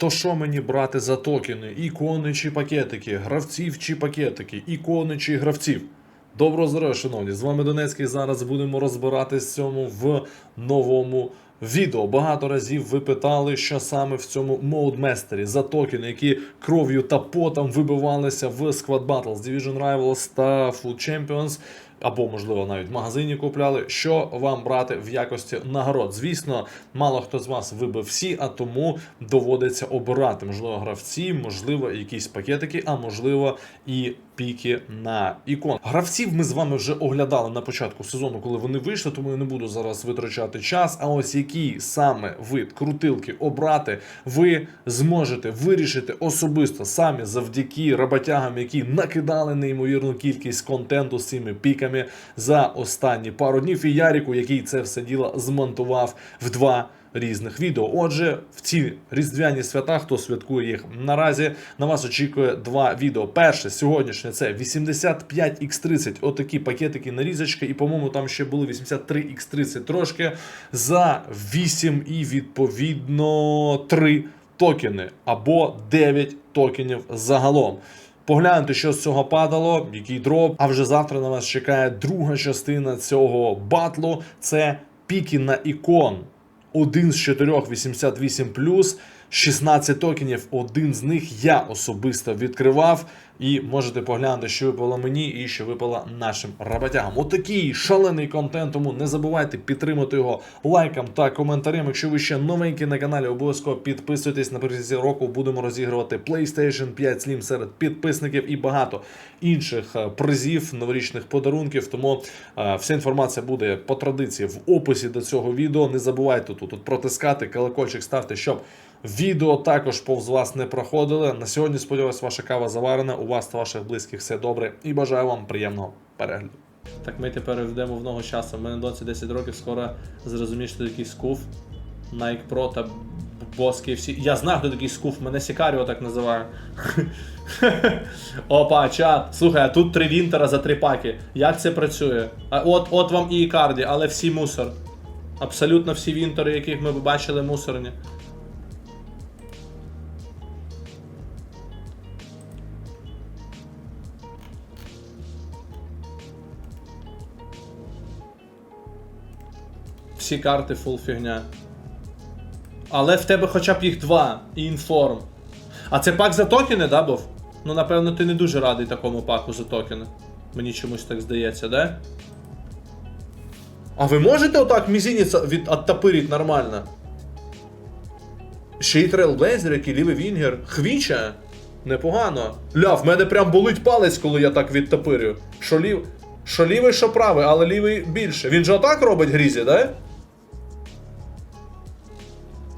То що мені брати за токени? Ікони чи пакетики, гравців чи пакетики, ікони чи гравців? Доброго здоров'я, шановні! З вами Донецький. Зараз будемо розбиратись в цьому в новому відео. Багато разів ви питали, що саме в цьому модместері за токени, які кров'ю та потом вибивалися в Squad Battles, Division Rivals та Food Champions. Або, можливо, навіть в магазині купляли, що вам брати в якості нагород. Звісно, мало хто з вас вибив всі, а тому доводиться обирати. Можливо, гравці, можливо, якісь пакетики, а можливо, і піки на ікон. Гравців ми з вами вже оглядали на початку сезону, коли вони вийшли, тому я не буду зараз витрачати час. А ось який саме вид крутилки обрати, ви зможете вирішити особисто самі завдяки роботягам, які накидали неймовірну кількість контенту з цими піками за останні пару днів. І Яріку, який це все діло змонтував в два різних відео. Отже, в ці різдвяні свята, хто святкує їх наразі, на вас очікує два відео. Перше сьогоднішнє це 85x30, отакі пакетики нарізочки, і, по-моєму, там ще були 83x30 трошки за 8 і відповідно 3 токени або 9 токенів загалом. Погляньте, що з цього падало, який дроп. А вже завтра на вас чекає друга частина цього батлу. Це піки на ікон. Один з чотирьох 88 16 токенів. Один з них я особисто відкривав. І можете поглянути, що випало мені і що випало нашим роботягам. Отакий шалений контент. Тому не забувайте підтримати його лайком та коментарем. Якщо ви ще новенькі на каналі, обов'язково підписуйтесь. Наприкінці року будемо розігрувати PlayStation 5 Slim серед підписників і багато інших е, призів, новорічних подарунків. Тому е, вся інформація буде по традиції в описі до цього відео. Не забувайте тут, тут протискати, колокольчик ставте, щоб відео також повз вас не проходили. На сьогодні, сподіваюся, ваша кава заварена. У вас та ваших близьких все добре і бажаю вам приємного перегляду. Так ми тепер йдемо в ногу часу. У мене доці 10 років, скоро зрозумієш, що такий скуф, Nike Pro та боски всі. Я знаю, хто такий скуф, мене Сікаріо так називає. Опа, чат. Слухай, а тут три вінтера за три паки. Як це працює? А от, от вам і Ікарді, але всі мусор. Абсолютно всі вінтери, яких ми бачили, мусорні. Всі карти фул фігня. Але в тебе хоча б їх два і інформ. А це пак за токени, да, був? Ну, напевно, ти не дуже радий такому паку за токени. Мені чомусь так здається, да? А ви можете отак мізинець від оттопирить нормально? Ще й трейлблейзер, який лівий вінгер. Хвіча. Непогано. Ля, в мене прям болить палець, коли я так відтопирю. Що лів... Лівий, що правий, але лівий більше. Він же отак робить грізі, да?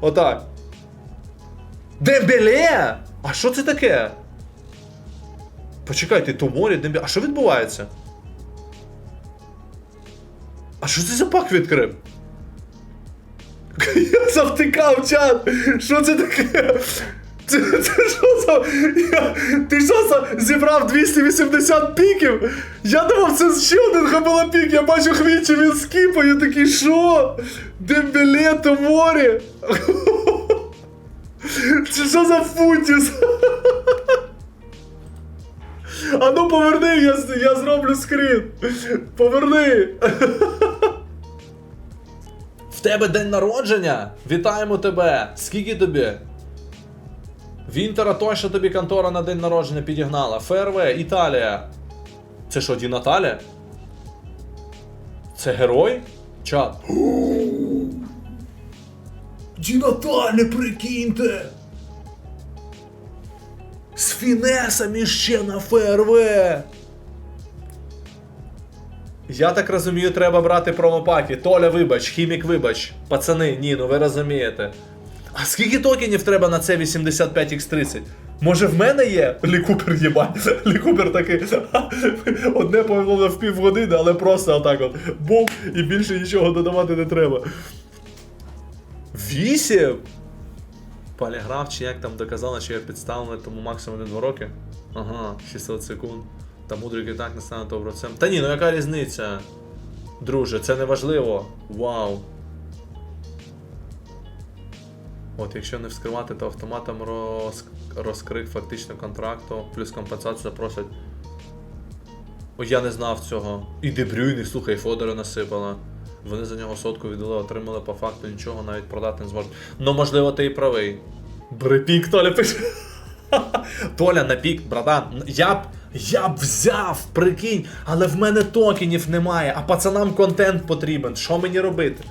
Отак. Дембеле! А що це таке? Почекайте, Томорі, Дембеле. А що відбувається? А що це за пак відкрив? Я завтикав чат! Що це таке? Це, це що за. Я, ти що за зібрав 280 піків? Я думав, це ще один хабалапік, я бачу хвічі, він скіпає, такий що? Дембеле Томорі? Це що за футіс? А ну поверни, я, я зроблю скрін. Поверни. В тебе день народження? Вітаємо тебе! Скільки тобі? Вінтера точно тобі контора на день народження підігнала. ФРВ, Італія. Це що, Ді Наталя? Це герой? Чат. Ді Наталя, прикиньте! З фінесами ще на ФРВ! Я так розумію, треба брати промопаки. Толя, вибач, хімік, вибач. Пацани, ні, ну ви розумієте. А скільки токенів треба на це 85x30? Може в мене є? Лікупер їбать. Лікупер такий. Одне повело в півгодини, але просто отак от. Бум, і більше нічого додавати не треба. Вісім? Поліграф, чи як там доказали, що я підставлений, тому максимум не 2 роки. Ага, 600 секунд. Та мудрик і так не стане добрацем. Та ні, ну яка різниця? Друже, це не важливо. Вау. От, якщо не вскривати, то автоматом роз... розкрив фактично контракту, плюс компенсацію запросять. О, я не знав цього. І Дебрюйних, слухай, Фодора насипала. Вони за нього сотку віддали, отримали по факту нічого, навіть продати не зможуть. Ну, можливо, ти і правий. Брепік, Толя пише. Толя на пік, братан. Я б. Я б взяв, прикинь, але в мене токенів немає, а пацанам контент потрібен. Що мені робити?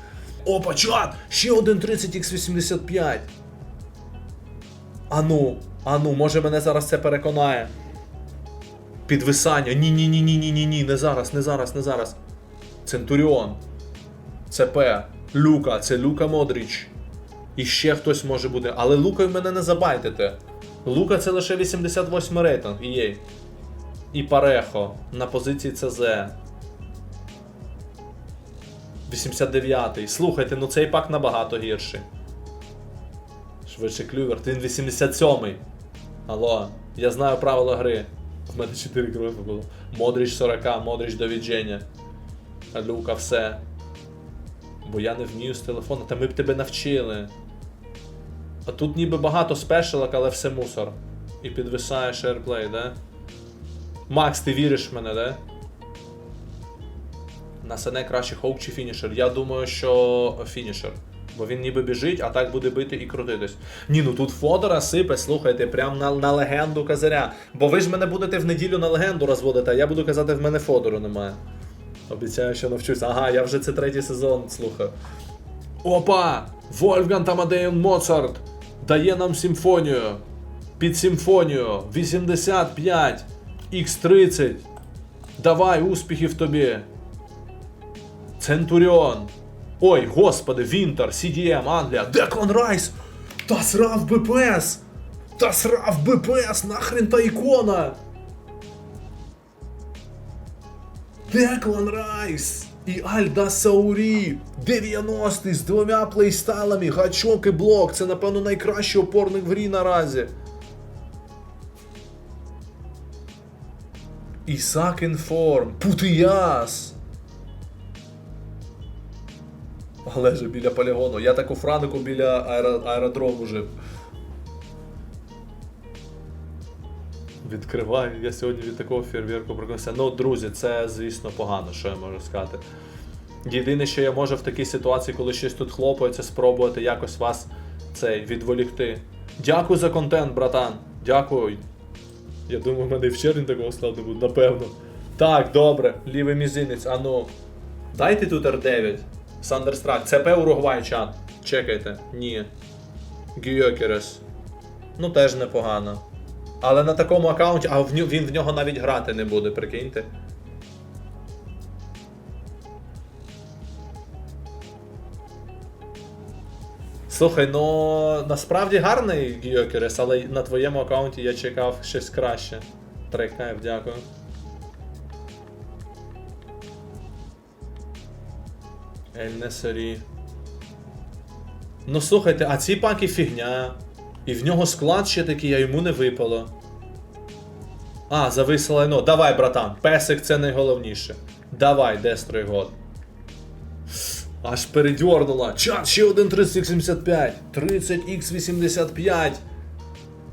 Опа, чат! Ще один 30x85. Ану, ану, може мене зараз це переконає. Підвисання. Ні, ні, ні, ні, ні, ні, ні, не зараз, не зараз, не зараз. Центуріон. ЦП. Люка, це Люка Модріч. І ще хтось може бути. Але Лукою мене не забайтите. Лука це лише 88 рейтинг, є. І Парехо на позиції ЦЗ. 89-й. Слухайте, ну цей пак набагато гірший. Швидше клювер, він 87-й. Алло, я знаю правила гри. В мене 4 крови було. Модріч 40, Модріч до відження. Люка все. Бо я не вмію з телефону, та ми б тебе навчили. А тут ніби багато спешалок, але все мусор. І підвисає шерплей, да? Макс, ти віриш в мене, да? На це найкращий хоук чи фінішер. Я думаю, що фінішер. Бо він ніби біжить, а так буде бити і крутитись. Ні, ну тут Фодора сипе, слухайте, прям на, на легенду казаря. Бо ви ж мене будете в неділю на легенду розводити, а я буду казати, в мене Фодору немає. Обіцяю, що навчусь. Ага, я вже це третій сезон слухаю. Опа! Вольфган Тамадеєн Моцарт дає нам симфонію. Під симфонію 85 Х30. Давай, успіхів тобі. Центуріон. Ой, господи, Вінтер, CDM, Англія. Деклан Райс! Та срав БПС! Та срав БПС! Нахрен та ікона! Деклан Райс! І Альда Саурі! 90-й з двома плейстайлами, гачок і блок. Це, напевно, найкращий опорник в грі наразі. Ісак інформ, Путияс. Але же біля полігону. Я так у Франку біля аеро- аеродрому жив. Відкриваю, я сьогодні від такого фейерверку прокинувся. Ну, друзі, це, звісно, погано, що я можу сказати. Єдине, що я можу в такій ситуації, коли щось тут хлопається, спробувати якось вас цей відволікти. Дякую за контент, братан. Дякую. Я думаю, в мене і в червні такого складу буде, напевно. Так, добре, лівий мізинець, ану. Дайте тут R9. Сандерстрак. ЦП Уругвай чат. Чекайте. Ні. Гюйокерес. Ну теж непогано. Але на такому аккаунті, а він в нього навіть грати не буде, прикиньте. Слухай, ну насправді гарний Гіокерес, але на твоєму аккаунті я чекав щось краще. Трекайф, дякую. Ель Ну слухайте, а ці паки фігня. І в нього склад ще такий, а йому не випало. А, зависло лайно. Давай, братан, песик це найголовніше. Давай, Дестрой год. Аж передьорнула. Чат, ще один 30x75. 30x85.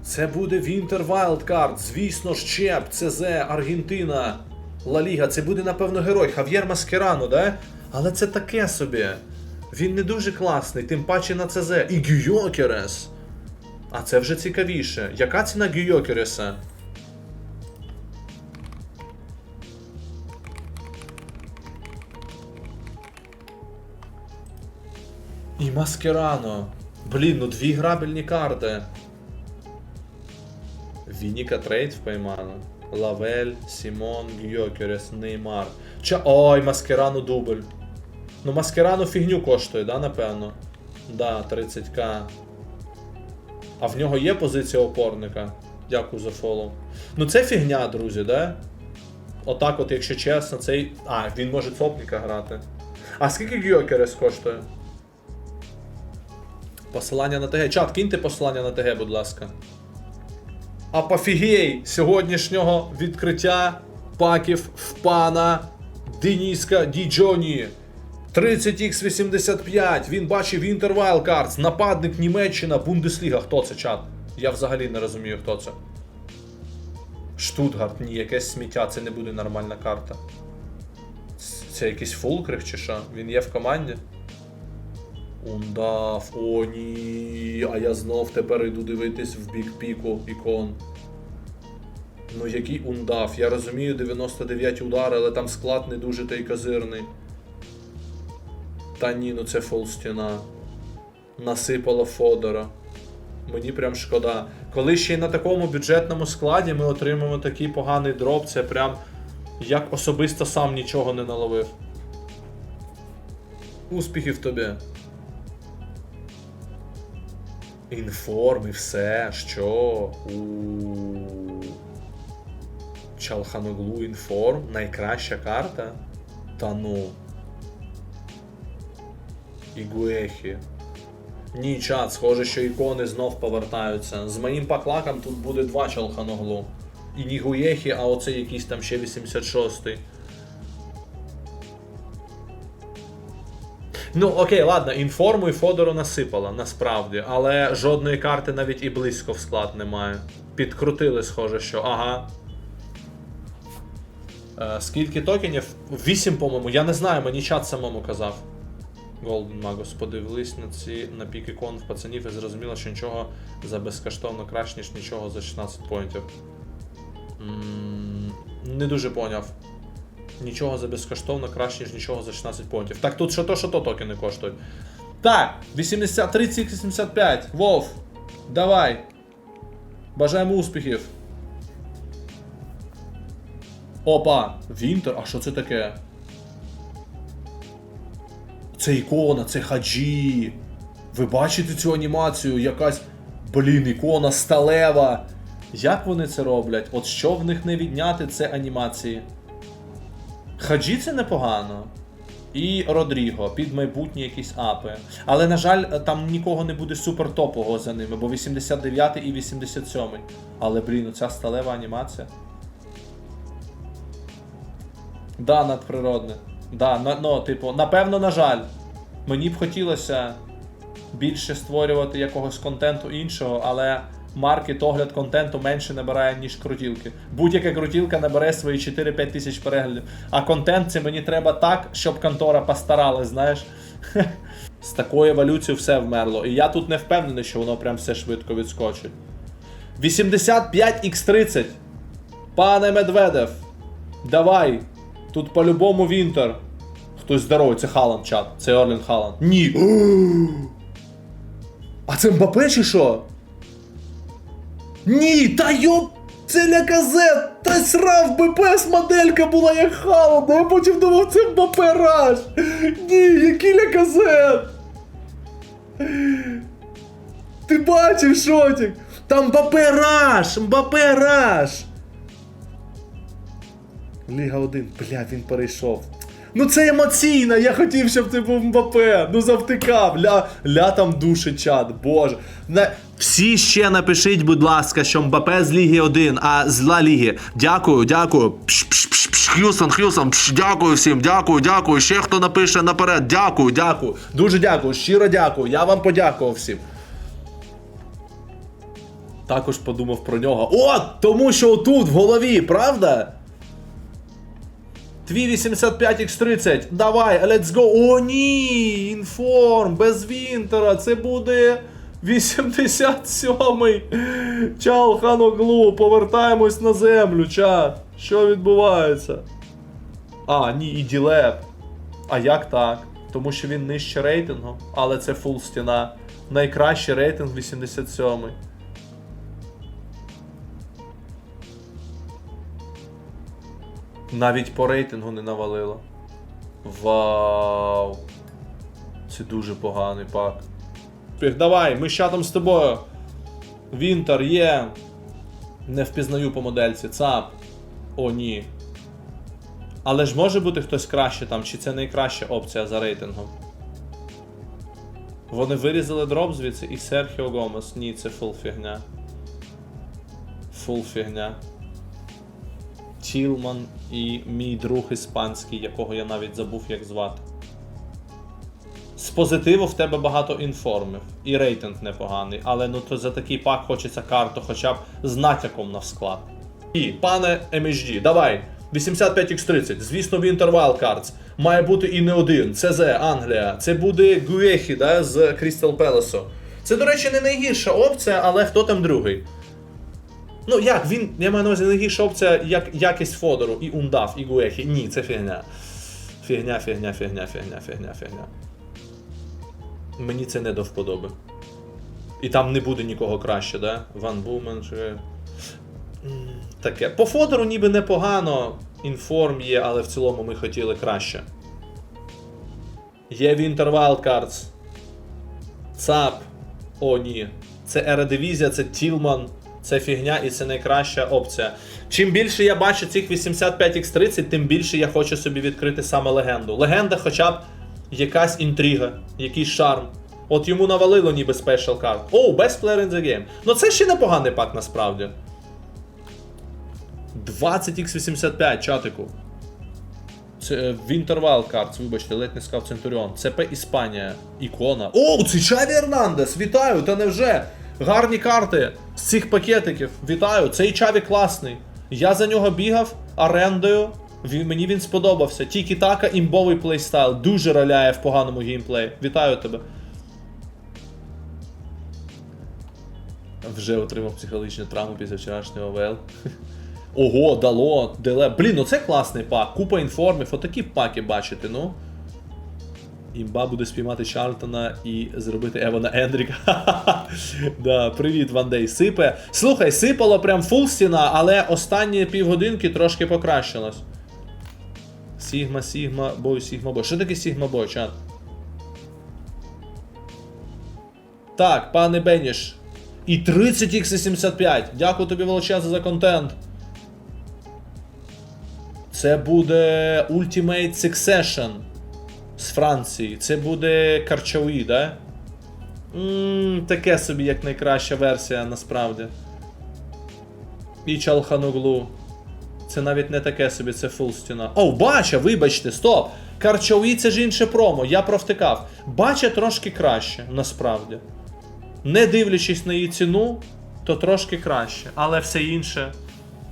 Це буде Winter Wildcard. Звісно ж, Чеп, ЦЗ, Аргентина, Ла Ліга. Це буде, напевно, герой. Хав'єр Маскерану, да? Але це таке собі. Він не дуже класний, тим паче на ЦЗ. І Гюйокерес. А це вже цікавіше. Яка ціна Гюйокереса? І Маскерано. Блін, ну дві грабельні карти. Вініка трейд впоймано. Лавель, Сімон, Гьокерес, Неймар. Ча. Ой, Маскерану дубль. Ну, Маскерану фігню коштує, да, напевно? Да, 30к. А в нього є позиція опорника. Дякую за фоллоу. Ну це фігня, друзі, да? Отак, от, якщо чесно, цей. А, він може цопника грати. А скільки Гьокерес коштує? Посилання на ТГ. Чат, киньте посилання на ТГ, будь ласка. Апофігей сьогоднішнього відкриття паків в пана Дениска Діджоні. 30x85, він бачив Inter Wildcards, нападник Німеччина, Бундесліга. Хто це чат? Я взагалі не розумію, хто це. Штутгарт, ні, якесь сміття, це не буде нормальна карта. Це якийсь фулкрих чи що? Він є в команді? Ундав, о ні. А я знов тепер йду дивитись в бік піку ікон. Ну який ундав? Я розумію 99 удари, але там склад не дуже та й козирний. Та ні, ну це фол стіна. Насипало Фодора. Мені прям шкода. Коли ще й на такому бюджетному складі ми отримаємо такий поганий дроп, це прям як особисто сам нічого не наловив. Успіхів тобі. Інформ і все. Що? У Чалханоглу інформ. Найкраща карта? Та ну. Ігуехі. Ні, чат, схоже, що ікони знов повертаються. З моїм паклаком тут буде два Чалханоглу. І Нігуєхі, а оце якийсь там ще 86-й. Ну, окей, ладно, інформу і Фодору насипала, насправді, але жодної карти навіть і близько в склад немає. Підкрутили, схоже, що ага. Е, скільки токенів? 8, по-моєму. Я не знаю, мені чат самому казав. Golden Magus, подивились на ці на пік ікон в пацанів і зрозуміло, що нічого за безкоштовно краще, ніж нічого за 16 поінтів. Не дуже поняв. Нічого за безкоштовно краще, ніж нічого за 16 поінтів. Так тут що то, що то токени коштують. Так, 80, 30, 85. Вов, давай. Бажаємо успіхів. Опа, Вінтер, а що це таке? Це ікона, це хаджі. Ви бачите цю анімацію? Якась, блін, ікона сталева. Як вони це роблять? От що в них не відняти, це анімації. Хаджі це непогано. І Родріго під майбутні якісь апи. Але, на жаль, там нікого не буде супер топового за ними, бо 89 і 87. Але, блін, ця сталева анімація. Да, надприродне. Да, на, ну, типу, напевно, на жаль. Мені б хотілося більше створювати якогось контенту іншого, але маркет огляд контенту менше набирає, ніж крутілки. Будь-яка крутілка набере свої 4-5 тисяч переглядів. А контент це мені треба так, щоб контора постаралась, знаєш. З такою еволюцією все вмерло. І я тут не впевнений, що воно прям все швидко відскочить. 85x30. Пане Медведев, давай. Тут по-любому Вінтер. Хтось здоровий, це Халанд чат. Це Орлін Халанд. Ні. А це Мбапе чи що? Ні, та йоп! Це ляказет! Та срав БПС моделька була як Халанда, я потім думав, це Мбапе! Ні, який ляказет! Ти бачив, шотик? Там! Мбапе раш! Ліга 1, бля, він перейшов. Ну це емоційно, я хотів, щоб це був Мбапе. Ну завтикав. Ля, ля там душить чат, боже. Не... Всі ще напишіть, будь ласка, що Мбапе з Ліги 1, а з Ла Ліги. Дякую, дякую. Х'юстон, Х'юстон, дякую всім, дякую, дякую. Ще хто напише наперед, дякую, дякую. Дуже дякую, щиро дякую. Я вам подякував всім. Також подумав про нього. О, тому що отут в голові, правда? Твій 85x30, давай, let's go. О, ні! Інформ, без Вінтера, це буде 87-й. Чао, Ханоглу, повертаємось на землю, чат. Що відбувається? А, ні, і Ділеп. А як так? Тому що він нижче рейтингу, але це фул стіна. Найкращий рейтинг 87-й. Навіть по рейтингу не навалило. Вау. Це дуже поганий пак. Давай, ми чатом з тобою. Вінтер є. Не впізнаю по модельці. ЦАП. О, ні. Але ж може бути хтось краще там, чи це найкраща опція за рейтингом. Вони вирізали дроп звідси і Серхіо Гомес. Ні, це фул фігня. Фул фігня. Тілман і мій друг іспанський, якого я навіть забув як звати. З позитиву в тебе багато інформів. І рейтинг непоганий. Але ну то за такий пак хочеться карту, хоча б з натяком на склад. І, пане MHD, давай. 85x30, звісно, Winter Wildcards. Має бути і не один. ЦЗ, Англія. Це буде Гуехі, да, з Crystal Palace. Це, до речі, не найгірша опція, але хто там другий? Ну як, він, я маю на увазі найгірша опція, як якість Фодору, і Ундав, і Гуехі. Ні, це фігня. Фігня, фігня, фігня, фігня, фігня, фігня. Мені це не до вподоби. І там не буде нікого краще, да? Ван Бумен чи. Таке. По Фодору ніби непогано, інформ є, але в цілому ми хотіли краще. Є Winter Wildcards. ЦАП. О, ні. Це Ередивізія, це Тілман, це фігня і це найкраща опція. Чим більше я бачу цих 85x30, тим більше я хочу собі відкрити саме легенду. Легенда хоча б якась інтрига, якийсь шарм. От йому навалило ніби спешл карт. Оу, best player in the game. Ну це ще непоганий пак насправді. 20x85, чатику. Це е, Winter Wild Cards, вибачте, ледь не сказав Центуріон. ЦП Іспанія. Ікона. О, це Чаві Ернандес! Вітаю! Та невже? Гарні карти з цих пакетиків. Вітаю! Цей Чаві класний. Я за нього бігав орендою. Він, мені він сподобався. Тільки така імбовий плейстайл. Дуже роляє в поганому геймплеї. Вітаю тебе. Вже отримав психологічну травму після вчорашнього ВЛ. Ого, дало, деле. Блін, ну це класний пак. Купа інформів, отакі паки бачите, ну. Імба буде спіймати Чарльтона і зробити Евана Ендріка. да, привіт, Вандей. Сипе. Слухай, сипало прям фул стіна, але останні півгодинки трошки покращилось. Сігма, Сігма, бой, Сігма, бой. Що таке Сігма бой, чат? Так, пане Беніш. І 30x75. Дякую тобі величезно за контент. Це буде Ultimate Succession з Франції. Це буде Карчауї, да? Ммм, таке собі як найкраща версія насправді. І Чалхануглу. Це навіть не таке собі, це фул стіна. О, бача, вибачте, стоп! Карчауї це ж інше промо, я провтикав. Бача трошки краще, насправді. Не дивлячись на її ціну, то трошки краще. Але все інше.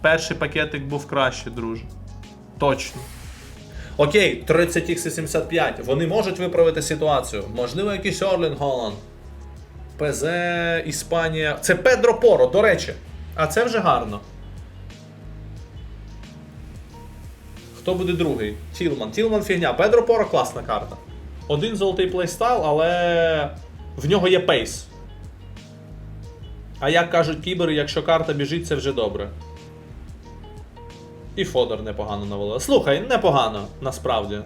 Перший пакетик був краще, друже. Точно. Окей, 30x75. Вони можуть виправити ситуацію. Можливо, якийсь Орлін Голланд. ПЗ, Іспанія. Це Педро Поро, до речі. А це вже гарно. Хто буде другий? Тілман. Тілман фігня. Педро Поро класна карта. Один золотий плейстайл, але в нього є пейс. А як кажуть кібери, якщо карта біжить, це вже добре. І Фодор непогано навалив. Слухай, непогано, насправді.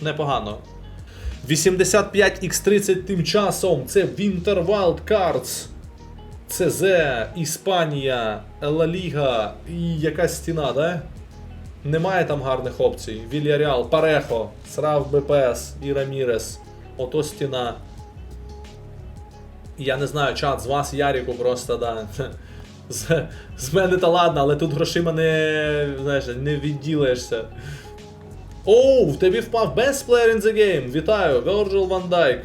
Непогано. 85x30 тим часом. Це Winter Wild Cards. ЦЗ, Іспанія, Ла Ліга і якась стіна, да? Немає там гарних опцій. Вільяріал, Парехо, Срав БПС і Рамірес. Ото стіна. Я не знаю, чат, з вас Яріку просто, да. З, з мене та ладно, але тут грошима не, знаєш, не відділаєшся. Оу, в тебе впав Best Player in the Game. Вітаю, Virgil Van Dijk.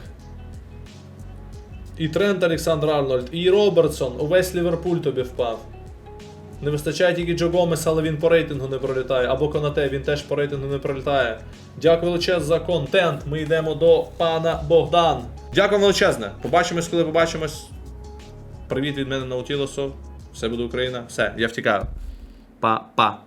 І Трент Олександр Арнольд, і Робертсон. Увесь Ліверпуль тобі впав. Не вистачає тільки Джо Гомес, але він по рейтингу не пролітає. Або Конате, він теж по рейтингу не пролітає. Дякую величезне за контент. Ми йдемо до пана Богдан. Дякую величезне. Побачимось, коли побачимось. Привіт від мене Наутілосу. Все буде Україна. Все, я втікаю. Па-па.